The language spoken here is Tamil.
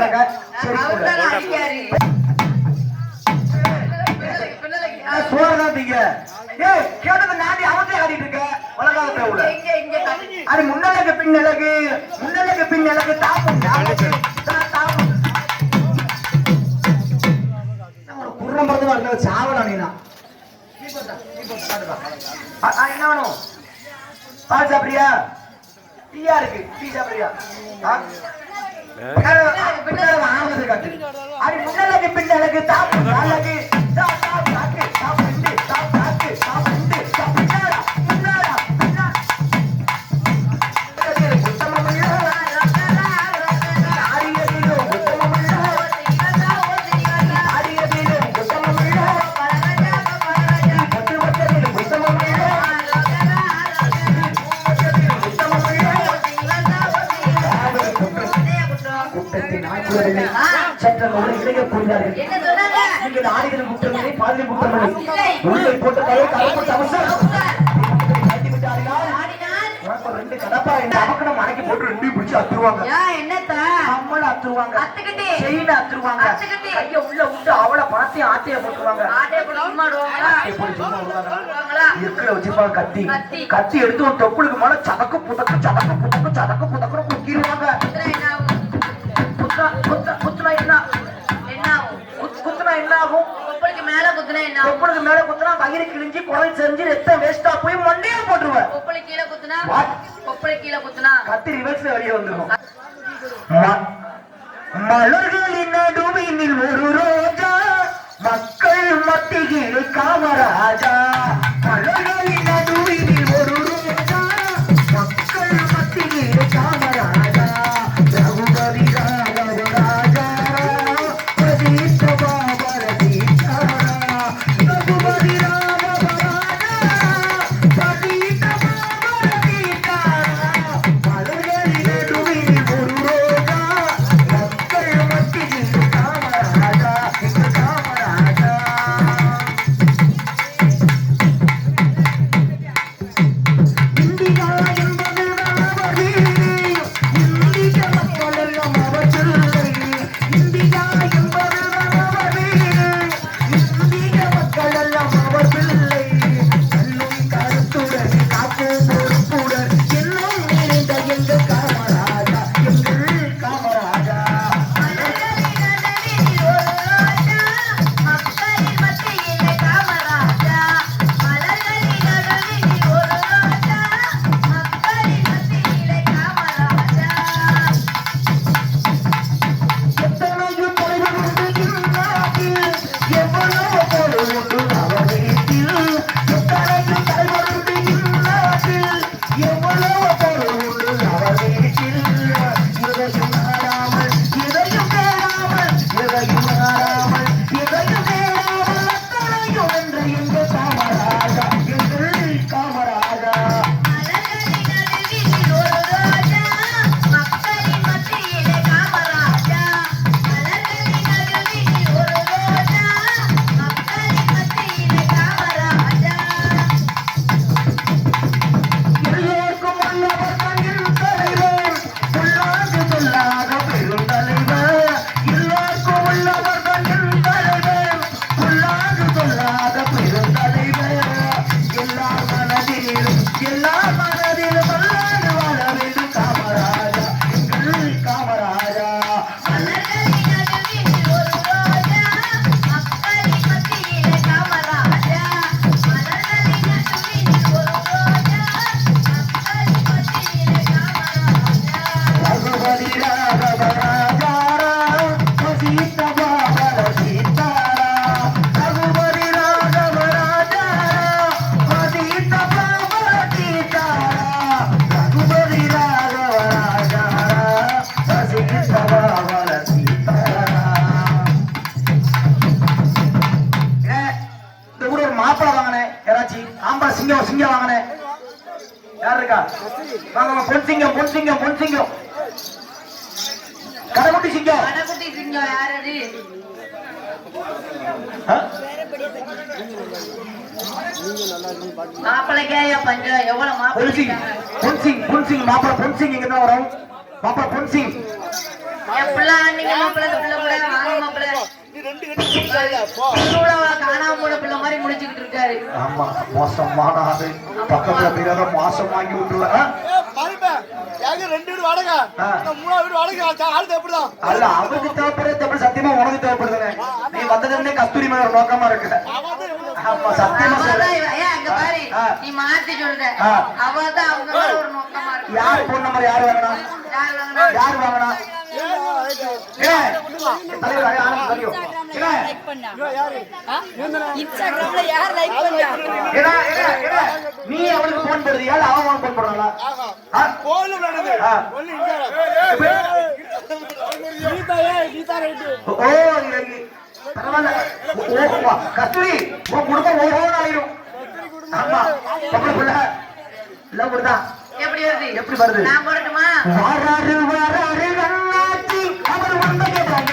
இருக்காங்க சோறுதான் கேட்டது நாடி அவத்தே ஆடிட்டு இருக்க உலகாலத்துல உள்ள. அது முன்னலகு பின்னலகு முன்னலகு பின்னலகு தாப்பு குர்ணம் பறந்து வருது சாவல நீனா? என்ன இருக்கு. டீ சாப்பிடுறியா? তার நீங்கள் பாதிரி உள்ளே போட்ட ரெண்டு கடப்பா இந்த அமக்கணம் மடக்கி ரெண்டையும் பிடிச்சு அத்துருவாங்க. அம்மள அத்துருவாங்க. செயின அத்துருவாங்க. அத்துக்கிட்டு. கைய உள்ள விட்டு அவளை பணத்தையும் ஆத்தைய போட்டுருவாங்க? இருக்கிற வச்சுப்பாங்க கத்தி. கத்தி. கத்தி எடுத்து ஒரு தொப்புளுக்கு மேல சதக்கு புதக்கு சதக்கு புதக்கு சதக்கு புதக்குன்னு குத்திடுவாங்க குத்துனா என்ன மேல குத்துனா வயிறு கிழிஞ்சு குரல் செஞ்சு ரத்தம் வேஸ்டா போய் மண்டையா போட்டுருவேன். What? கத்தி ரிவர்ஸ்ல வெளியே வந்துடும் மலர்களின் நடுவினில் ஒரு ரோஜா மக்கள் மத்தியில் காமராஜா. யார் இருக்கா வாங்க வாங்க, பொன் சிங்கம். பொன் சிங்கம் பஞ்சம் எவ்வளவு பொன் சிங் மாப்பிள்ளை பொன் சிங் பொன் சிங் மாப்பிள பொன் சிங் இங்க தான் வரும்? மாப்பிள பொன் சிங் என் பிள்ளை நீங்க மாப்பிள்ளை பிள்ளை கூட மாதிரி முடிச்சுக்கிட்டு இருக்காரு ஆமா மோசமான ஆளு பக்கத்துல தெரியாத மோசமாக்கி விட்டுருவேன் நாங்க ரெண்டு வீடு வாடகை ஆ. இந்த மூணாவது வீடு வாடகை ஆள் எப்படிதான் அல்ல அவருக்கு தேவைப்படுறது தமிழ் சத்தியமா உனக்கு தேவைப்படுதுனே நீ வந்ததுன்னே கஸ்தூரி மேல ஒரு நோக்கமா இருக்கு ஆமா சத்தியமா அவதான் சொல்றேன் இவ- ஏன் அங்க பாரு ஆ. நீ மாத்தி சொல்ற. அவதான் அவங்க ஒரு நோக்கமா இருக்கு யார் போன் நம்பர் யார் வாங்கினா யார் வாங்கினா யார் வாங்கினா ஏய், தலைவர் ஐயா, தெரியும். ஏய், இன்ஸ்டாகிராம்ல யார்? லைக் பண்ணா? நீ அவனுக்கு போன் போடுறியா இல்ல அவன் போன் ஆ? கோயில் நடந்து இங்க கீதா ரைட்டு. ஓ. பரவாயில்ல. ஓ, கஸ்தூரி உன் குடும்பம் ஓஹோன்னு ஆயிரும் ஆமா. பொம்பளை புள்ள இல்ல புரியுதா எப்படி வருது? எப்படி வருது? நான் போடட்டுமா? வாராரு வாராரு கண்ணாச்சி அவர் வந்த கேட்டாங்க